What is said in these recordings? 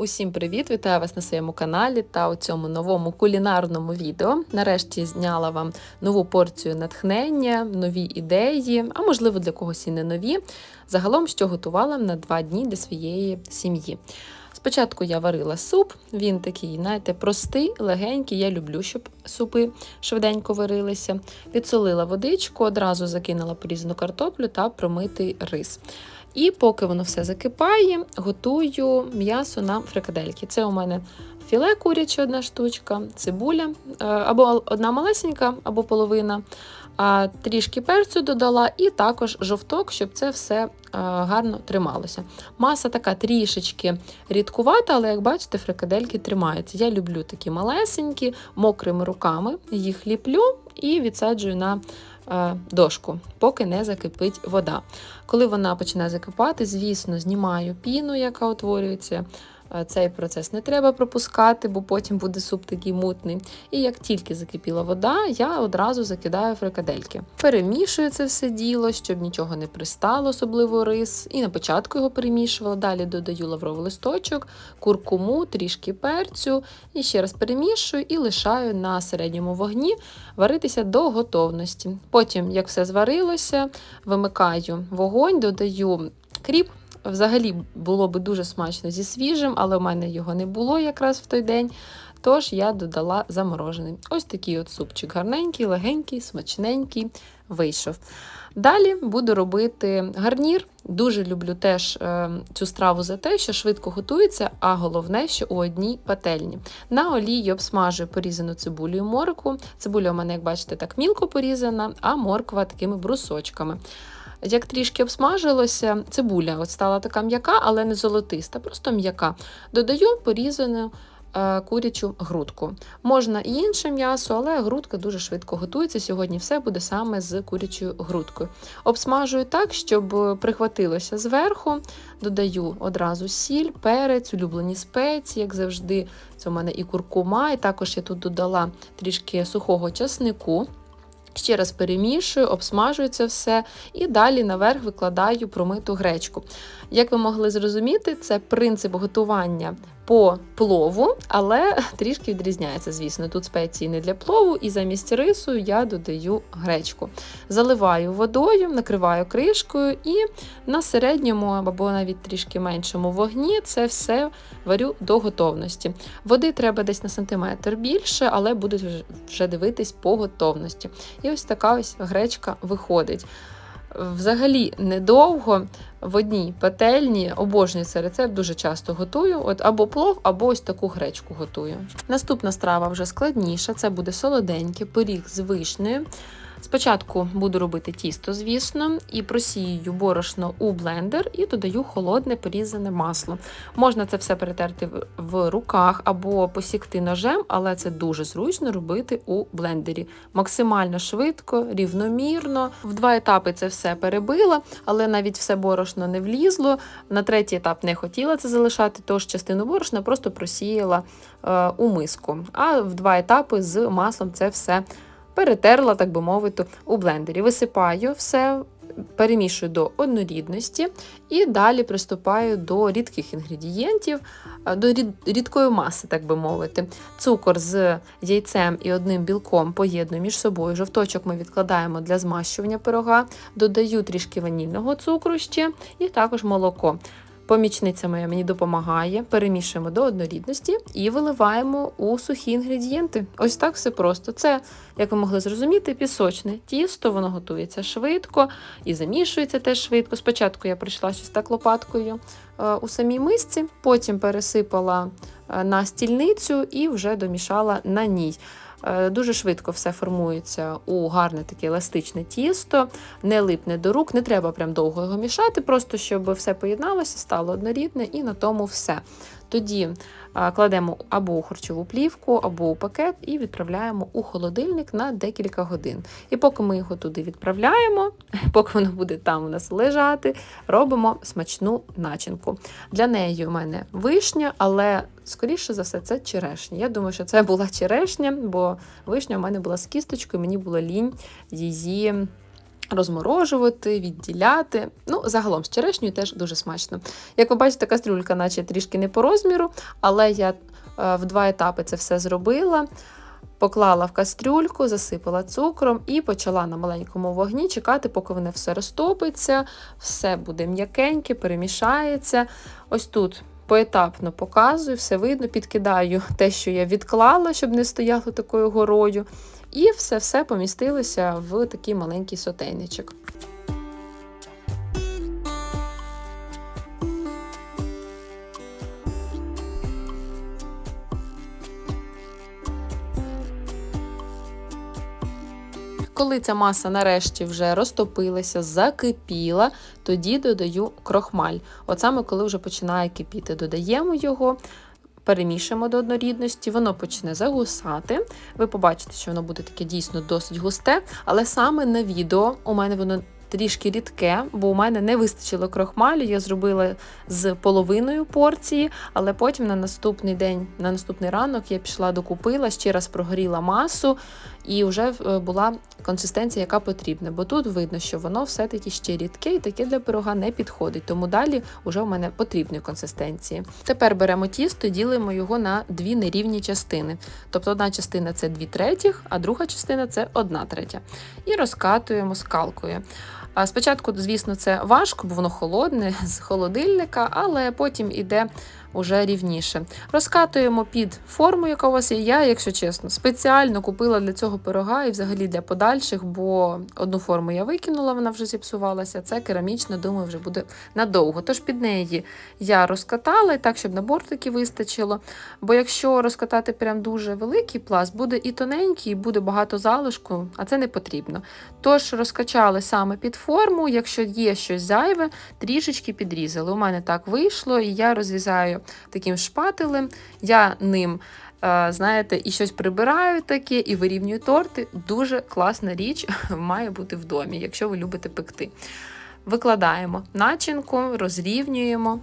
Усім привіт! Вітаю вас на своєму каналі та у цьому новому кулінарному відео. Нарешті зняла вам нову порцію натхнення, нові ідеї, а можливо для когось і не нові. Загалом, що готувала на два дні для своєї сім'ї. Спочатку я варила суп, він такий, знаєте, простий, легенький. Я люблю, щоб супи швиденько варилися. Відсолила водичку, одразу закинула порізану картоплю та промитий рис. І поки воно все закипає, готую м'ясо на фрикадельки. Це у мене філе куряче одна штучка, цибуля, е, або одна малесенька, або половина. Трішки перцю додала, і також жовток, щоб це все е, гарно трималося. Маса така трішечки рідкувата, але як бачите, фрикадельки тримаються. Я люблю такі малесенькі, мокрими руками їх ліплю і відсаджую на дошку, поки не закипить вода. Коли вона починає закипати, звісно, знімаю піну, яка утворюється. Е, Цей процес не треба пропускати, бо потім буде суп такий мутний. І як тільки закипіла вода, я одразу закидаю фрикадельки. Перемішую це все діло, щоб нічого не пристало, особливо рис. І на початку його перемішувала. Далі додаю лавровий листочок, куркуму, трішки перцю. І ще раз перемішую і лишаю на середньому вогні варитися до готовності. Потім, як все зварилося, вимикаю вогонь, додаю кріп. Взагалі було би дуже смачно зі свіжим, але в мене його не було якраз в той день. Тож я додала заморожений. Ось такий от супчик гарненький, легенький, смачненький вийшов. Далі буду робити гарнір. Дуже люблю теж е, цю страву за те, що швидко готується, а головне, що у одній пательні. На олії обсмажую порізану цибулю і моркву. Цибуля у мене, як бачите, так мілко порізана, а морква такими брусочками. Як трішки обсмажилося, цибуля от стала така м'яка, але не золотиста, просто м'яка. Додаю порізану курячу грудку. Можна і інше м'ясо, але грудка дуже швидко готується. Сьогодні все буде саме з курячою грудкою. Обсмажую так, щоб прихватилося зверху. Додаю одразу сіль, перець, улюблені спеції, як завжди. Це у мене і куркума, і також я тут додала трішки сухого часнику. Ще раз перемішую, обсмажую це все і далі наверх викладаю промиту гречку. Як ви могли зрозуміти, це принцип готування по плову, але трішки відрізняється, звісно. Тут спеції не для плову, і замість рису я додаю гречку. Заливаю водою, накриваю кришкою і на середньому або навіть трішки меншому вогні це все варю до готовності. Води треба десь на сантиметр більше, але буду вже дивитись по готовності. І ось така ось гречка виходить. Взагалі недовго в одній пательні обожнюю цей рецепт, дуже часто готую. От або плов, або ось таку гречку готую. Наступна страва вже складніша. Це буде солоденький пиріг з вишнею. Спочатку буду робити тісто, звісно, і просію борошно у блендер і додаю холодне порізане масло. Можна це все перетерти в руках або посікти ножем, але це дуже зручно робити у блендері. Максимально швидко, рівномірно. В два етапи це все перебила, але навіть все борошно не влізло. На третій етап не хотіла це залишати, тож частину борошна просто просіяла е, у миску. А в два етапи з маслом це все перетерла, так би мовити, у блендері. Висипаю все, перемішую до однорідності і далі приступаю до рідких інгредієнтів, до рідкої маси, так би мовити. Цукор з яйцем і одним білком поєдную між собою. Жовточок ми відкладаємо для змащування пирога, додаю трішки ванільного цукру ще і також молоко. Помічниця моя мені допомагає, перемішуємо до однорідності і виливаємо у сухі інгредієнти. Ось так все просто. Це, як ви могли зрозуміти, пісочне тісто, воно готується швидко і замішується теж швидко. Спочатку я прийшла щось так лопаткою е, у самій мисці, потім пересипала е, на стільницю і вже домішала на ній. Е, дуже швидко все формується у гарне таке еластичне тісто, не липне до рук, не треба прям довго його мішати, просто щоб все поєдналося, стало однорідне і на тому все. Тоді кладемо або у харчову плівку, або у пакет і відправляємо у холодильник на декілька годин. І поки ми його туди відправляємо, поки воно буде там у нас лежати, робимо смачну начинку. Для неї у мене вишня, але скоріше за все, це черешня. Я думаю, що це була черешня, бо вишня у мене була з кісточкою, мені було лінь її розморожувати, відділяти. Ну, загалом з черешнею теж дуже смачно. Як ви бачите, кастрюлька, наче трішки не по розміру, але я е, в два етапи це все зробила. Поклала в кастрюльку, засипала цукром і почала на маленькому вогні чекати, поки воно все розтопиться, все буде м'якеньке, перемішається. Ось тут поетапно показую, все видно, підкидаю те, що я відклала, щоб не стояло такою горою. І все-все помістилося в такий маленький сотейничок. Коли ця маса нарешті вже розтопилася, закипіла, тоді додаю крохмаль. От саме коли вже починає кипіти, додаємо його. Перемішуємо до однорідності, воно почне загусати. Ви побачите, що воно буде таке дійсно досить густе, але саме на відео у мене воно трішки рідке, бо у мене не вистачило крохмалю. Я зробила з половиною порції, але потім на наступний день, на наступний ранок я пішла докупила, ще раз прогоріла масу, і вже е, була консистенція, яка потрібна. Бо тут видно, що воно все-таки ще рідке і таке для пирога не підходить. Тому далі вже у мене потрібної консистенції. Тепер беремо тісто ділимо його на дві нерівні частини. Тобто одна частина це дві третіх, а друга частина це одна третя. І розкатуємо скалкою. Спочатку, звісно, це важко, бо воно холодне з холодильника, але потім іде уже рівніше. Розкатуємо під форму, яка у вас є. Я, якщо чесно, спеціально купила для цього пирога і взагалі для подальших, бо одну форму я викинула, вона вже зіпсувалася. Це керамічна, думаю, вже буде надовго. Тож під неї я розкатала і так, щоб на бортики вистачило. Бо якщо розкатати прям дуже великий пласт, буде і тоненький, і буде багато залишку, а це не потрібно. Тож розкачали саме під форму, якщо є щось зайве, трішечки підрізали. У мене так вийшло, і я таким шпателем. Я ним, е, знаєте, і щось прибираю таке, і вирівнюю торти. Дуже класна річ має бути в домі, якщо ви любите пекти. Викладаємо начинку, розрівнюємо.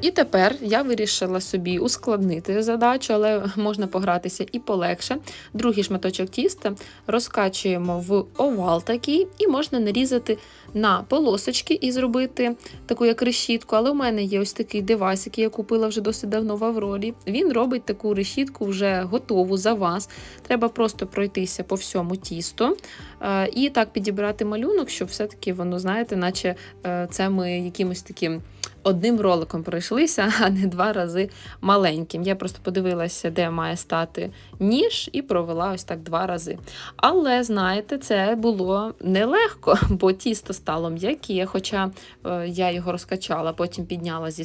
І тепер я вирішила собі ускладнити задачу, але можна погратися і полегше. Другий шматочок тіста розкачуємо в овал такий, і можна нарізати на полосочки і зробити таку як решітку. Але у мене є ось такий девайс, який я купила вже досить давно в Аврорі. Він робить таку решітку вже готову за вас. Треба просто пройтися по всьому тісту е, і так підібрати малюнок, щоб все-таки воно, знаєте, наче е, це ми якимось таким одним роликом пройшлися, а не два рази маленьким. Я просто подивилася, де має стати ніж, і провела ось так два рази. Але, знаєте, це було нелегко, бо тісто стало м'яке, хоча е, я його розкачала, потім підняла зі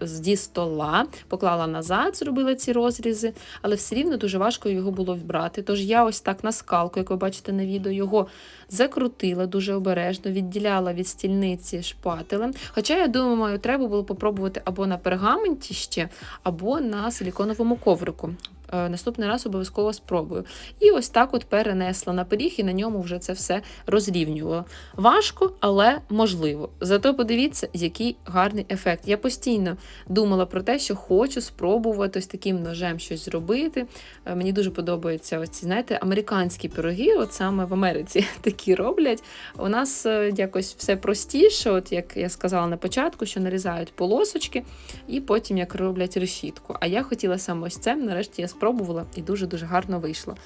зі стола, поклала назад, зробила ці розрізи, але все рівно дуже важко його було вбрати. Тож я ось так на скалку, як ви бачите на відео, його закрутила дуже обережно, відділяла від стільниці шпателем. Хоча, я думаю, треба було попробувати або на пергаменті ще, або на силіконовому коврику. Е, наступний раз обов'язково спробую. І ось так от перенесла на пиріг і на ньому вже це все розрівнювала. Важко, але можливо. Зато подивіться, який гарний ефект. Я постійно думала про те, що хочу спробувати ось таким ножем щось зробити. Е, мені дуже подобаються ці, знаєте, американські пироги, от саме в Америці такі роблять. У нас е, якось все простіше, от як я сказала на початку, що нарізають полосочки і потім як роблять решітку. А я хотіла саме ось це, нарешті я спробувала спробувала і дуже-дуже гарно вийшло.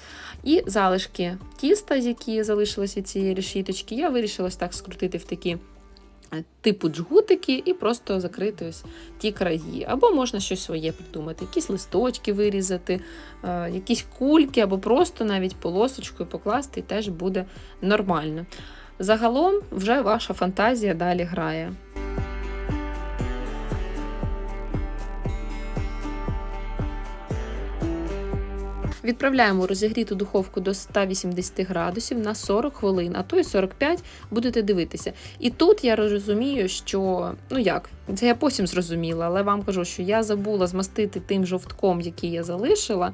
І залишки тіста, з які залишилися цієї решіточки, я вирішила так скрутити в такі. Е, типу джгутики і просто закрити ось ті краї. Або можна щось своє придумати, якісь листочки вирізати, е, якісь кульки, або просто навіть полосочкою покласти, і теж буде нормально. Загалом вже ваша фантазія далі грає. Відправляємо розігріту духовку до 180 градусів на 40 хвилин, а то й 45 будете дивитися. І тут я розумію, що ну як, це я потім зрозуміла, але вам кажу, що я забула змастити тим жовтком, який я залишила.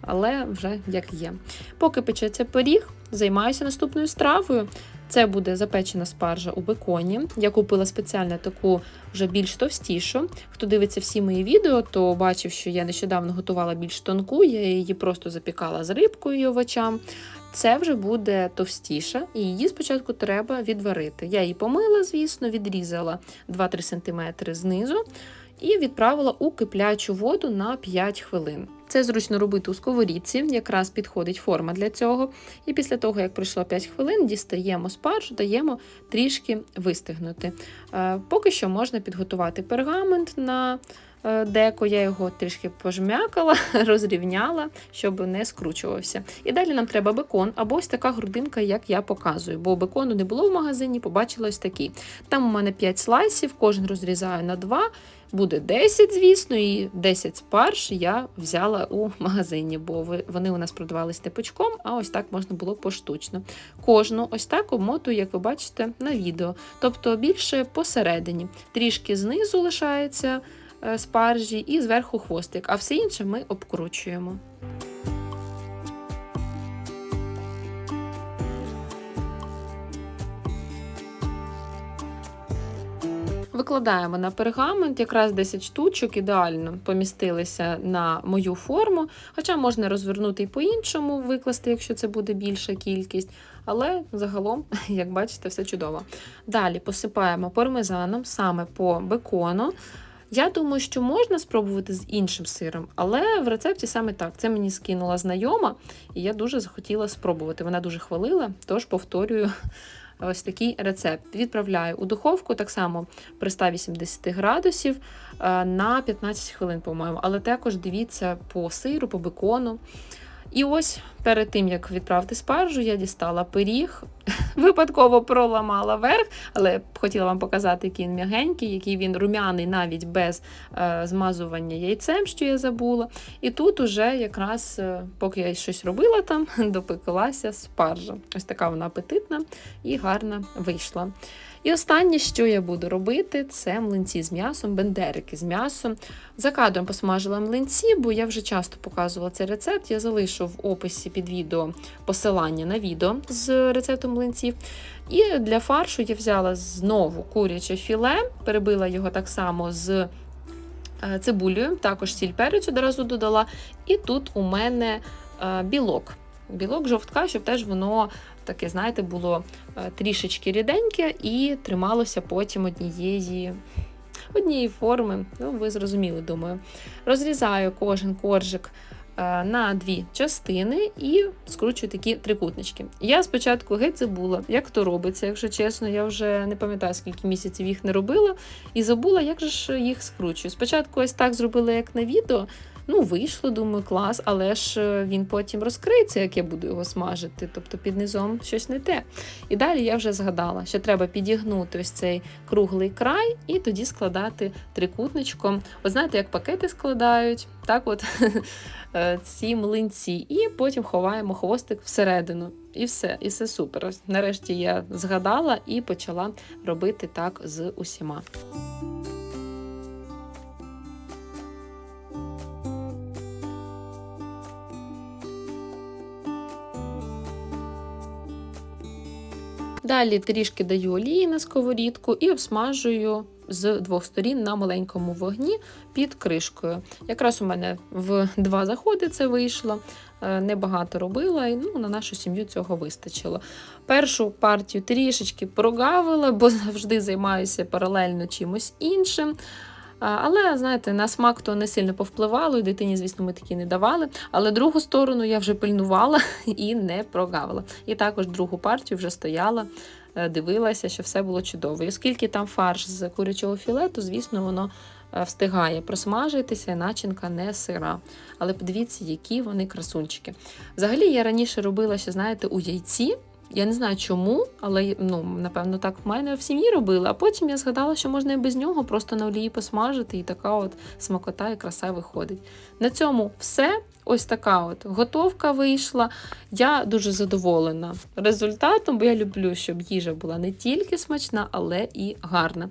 Але вже як є. Поки печеться пиріг, займаюся наступною стравою. Це буде запечена спаржа у беконі. Я купила спеціально таку вже більш товстішу. Хто дивиться всі мої відео, то бачив, що я нещодавно готувала більш тонку, я її просто запікала з рибкою і овочам. Це вже буде товстіша, і її спочатку треба відварити. Я її помила, звісно, відрізала 2-3 см знизу і відправила у киплячу воду на 5 хвилин. Це зручно робити у сковорідці, якраз підходить форма для цього. І після того, як пройшло 5 хвилин, дістаємо спаржу, даємо трішки вистигнути. Е, Поки що можна підготувати пергамент на деко, я його трішки пожмякала, розрівняла, щоб не скручувався. І далі нам треба бекон або ось така грудинка, як я показую, бо бекону не було в магазині, побачила ось такі. Там у мене 5 слайсів, кожен розрізаю на 2. Буде 10, звісно, і 10 спарж я взяла у магазині, бо вони у нас продавались не пучком, а ось так можна було поштучно. Кожну ось так обмотую, як ви бачите, на відео. Тобто більше посередині. Трішки знизу лишається е, спаржі і зверху хвостик, а все інше ми обкручуємо. Викладаємо на пергамент, якраз 10 штучок ідеально помістилися на мою форму. Хоча можна розвернути і по-іншому, викласти, якщо це буде більша кількість. Але загалом, як бачите, все чудово. Далі посипаємо пармезаном саме по бекону. Я думаю, що можна спробувати з іншим сиром, але в рецепті саме так. Це мені скинула знайома, і я дуже захотіла спробувати. Вона дуже хвалила, тож повторюю ось такий рецепт. Відправляю у духовку так само при 180 градусів е, на 15 хвилин, по-моєму. Але також дивіться по сиру, по бекону. І ось перед тим, як відправити спаржу, я дістала пиріг, випадково проламала верх, але хотіла вам показати, який він м'ягенький, який він рум'яний навіть без е, змазування яйцем, що я забула. І тут уже якраз, е, поки я щось робила там, допеклася спаржа. Ось така вона апетитна і гарна вийшла. І останнє, що я буду робити, це млинці з м'ясом, бендерики з м'ясом. За кадром посмажила млинці, бо я вже часто показувала цей рецепт. Я залишу в описі під відео посилання на відео з рецептом млинців. І для фаршу я взяла знову куряче філе, перебила його так само з е, цибулею, також сіль перець одразу додала. І тут у мене е, білок. Білок жовтка, щоб теж воно таке, знаєте, було е, трішечки ріденьке і трималося потім однієї. Однієї форми, ну ви зрозуміли, думаю. Розрізаю кожен коржик е, на дві частини і скручую такі трикутнички. Я спочатку геть забула, як то робиться, якщо чесно, я вже не пам'ятаю, скільки місяців їх не робила, і забула, як же ж їх скручую. Спочатку ось так зробила, як на відео. Ну, вийшло, думаю, клас, але ж е, він потім розкриється, як я буду його смажити, тобто під низом щось не те. І далі я вже згадала, що треба підігнути ось цей круглий край і тоді складати трикутничком. От знаєте, як пакети складають, так от е, ці млинці, і потім ховаємо хвостик всередину. І все, і все супер. Нарешті я згадала і почала робити так з усіма. Далі трішки даю олії на сковорідку і обсмажую з двох сторін на маленькому вогні під кришкою. Якраз у мене в два заходи це вийшло. Е, Небагато робила, і ну, на нашу сім'ю цього вистачило. Першу партію трішечки прогавила, бо завжди займаюся паралельно чимось іншим. Але, знаєте, на смак то не сильно повпливало, і дитині, звісно, ми такі не давали. Але другу сторону я вже пильнувала і не прогавила. І також другу партію вже стояла, е, дивилася, що все було чудово. І оскільки там фарш з курячого філе, то, звісно, воно е, встигає просмажитися, начинка не сира. Але подивіться, які вони красунчики. Взагалі, я раніше робила ще, знаєте, у яйці. Я не знаю чому, але ну, напевно так в мене в сім'ї робили. А потім я згадала, що можна і без нього просто на олії посмажити, і така от смакота і краса виходить. На цьому все. Ось така от готовка вийшла. Я дуже задоволена результатом, бо я люблю, щоб їжа була не тільки смачна, але і гарна.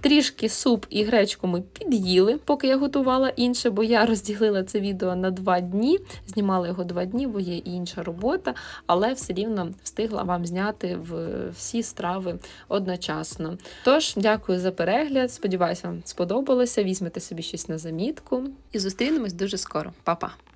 Трішки суп і гречку ми під'їли, поки я готувала інше, бо я розділила це відео на два дні. Знімала його два дні, бо є і інша робота, але все рівно встигла вам зняти в всі страви одночасно. Тож, дякую за перегляд. Сподіваюся, вам сподобалося. Візьмете собі щось на замітку і зустрінемось дуже скоро. Па-па!